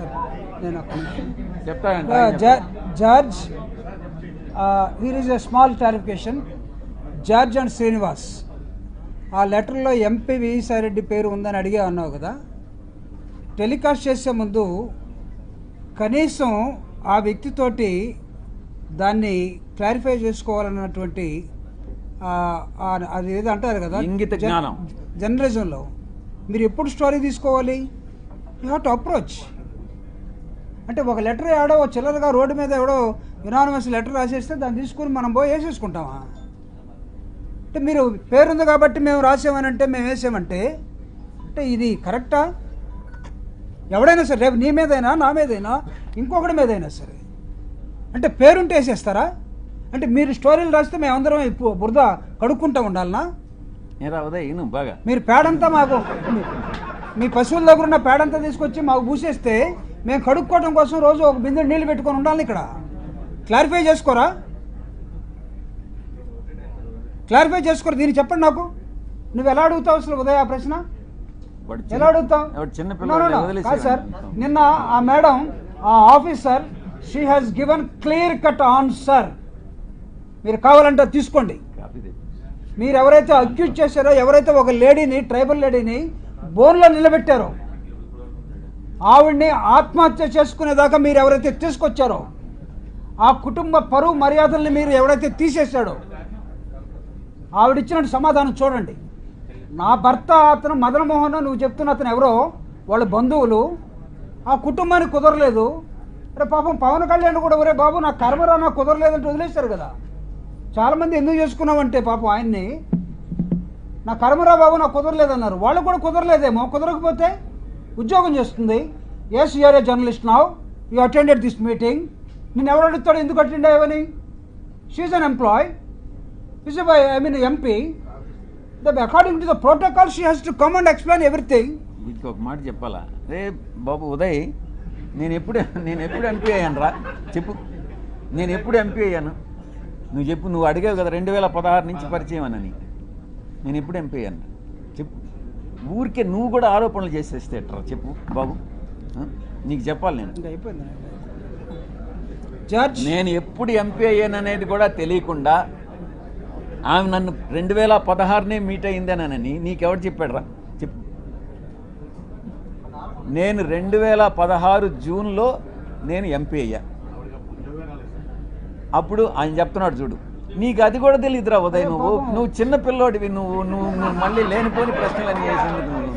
Sir నేను uh, here is a small clarification. George and Srinivas ఆ లెటర్లో MP విసారెడ్డి పేరు ఉందని అడిగే అన్నావు కదా? టెలికాస్ట్ చేసే ముందు కనీసం ఆ వ్యక్తితోటి దాన్ని క్లారిఫై చేసుకోవాలన్నటువంటి అది ఏదో అంటారు కదా? ఇంగిత జ్ఞానం. జర్నలిజంలో. మీరు ఎప్పుడు స్టోరీ తీసుకోవాలి? యూ హ్యావ్ టు అప్రోచ్ అంటే ఒక లెటర్ ఎవడో చిల్లరగా రోడ్డు మీద ఎవడో యునానిమస్ లెటర్ రాసేస్తే దాన్ని తీసుకుని మనం పోయి వేసేసుకుంటామా? అంటే మీరు పేరుంది కాబట్టి మేము రాసామని అంటే మేము వేసామంటే అంటే ఇది కరెక్టా ఎవడైనా సరే రేపు నీ మీదైనా నా మీదైనా ఇంకొకటి మీదైనా సరే. అంటే పేరుంటే వేసేస్తారా? అంటే మీరు స్టోరీలు రాస్తే మేమందరం బురద కడుక్కుంటూ ఉండాలనా? బాగా. మీరు పేడంతా మాకు మీ పశువుల దగ్గర ఉన్న పేడంతా తీసుకొచ్చి మాకు పూసేస్తే మేము కడుక్కోవడం కోసం రోజు ఒక బిందె నీళ్ళు పెట్టుకొని ఉండాలి ఇక్కడ. క్లారిఫై చేసుకోరా? క్లారిఫై చేసుకోరు? దీన్ని చెప్పండి నాకు. నువ్వు ఎలా అడుగుతావు అసలు ఉదయ ఆ ప్రశ్న? ఎలా అడుగుతావు? కాదు సార్. నిన్న ఆ మేడం ఆ officer she has given clear cut answer మీరు కావాలంటే తీసుకోండి. మీరు ఎవరైతే అక్యూజ్ చేశారో ఎవరైతే ఒక లేడీని ట్రైబల్ లేడీని బోన్లో నిలబెట్టారో ఆవిడ్ని ఆత్మహత్య చేసుకునేదాకా మీరు ఎవరైతే తీసుకొచ్చారో ఆ కుటుంబ పరువు మర్యాదల్ని మీరు ఎవరైతే తీసేశాడో ఆవిడిచ్చినట్టు సమాధానం చూడండి. నా భర్త అతను మదనమోహన్ నువ్వు చెప్తున్న అతను ఎవరో వాళ్ళ బంధువులు ఆ కుటుంబానికి కుదరలేదు. అరే పాపం పవన్ కళ్యాణ్ కూడా ఒరే బాబు నా కర్మరా నాకు కుదరలేదంటే వదిలేశారు కదా. చాలామంది ఎందుకు చేసుకున్నామంటే పాపం ఆయన్ని నా కర్మరా బాబు నాకు కుదరలేదన్నారు. వాళ్ళు కూడా కుదరలేదేమో కుదరకపోతే ఉద్యోగం చేస్తుంది. Yes you are a journalist now? You attended this meeting నేను ఎవరు అడుగుతాడు ఎందుకు అటెండ్ అయ్యావని? She is an employee is I mean MP the according to the protocol she has to come and explain everything వీటికి ఒక మాట చెప్పాలా? రే బాబు ఉదయ్ నేను ఎప్పుడు నేను ఎప్పుడు ఎంపీ అయ్యాను రా చెప్పు. నేను ఎప్పుడు ఎంపీ అయ్యాను? నువ్వు చెప్పు నువ్వు అడిగావు కదా రెండు వేల పదహారు నుంచి పరిచయం అని నేను ఎప్పుడు ఎంపీ అయ్యాను? చెప్పు. ఊరికే నువ్వు కూడా ఆరోపణలు చేసేస్తే ఎట్రా? చెప్పు బాబు? నీకు చెప్పాలి నేను. జడ్జ్ నేను ఎప్పుడు ఎంపీ అయ్యాను అనేది కూడా తెలియకుండా ఆమె నన్ను రెండు వేల పదహారునే మీట్ అయిందనని నీకెవడు చెప్పాడురా? చెప్పు. నేను రెండు వేల పదహారు జూన్లో నేను ఎంపీ అయ్యా. అప్పుడు ఆయన చెప్తున్నాడు చూడు నీకు అది కూడా తెలియదురా ఉదయ్ నువ్వు నువ్వు చిన్న పిల్లోడివి నువ్వు నువ్వు నువ్వు మళ్ళీ లేనిపోని ప్రశ్నలు అని చేసింది నువ్వు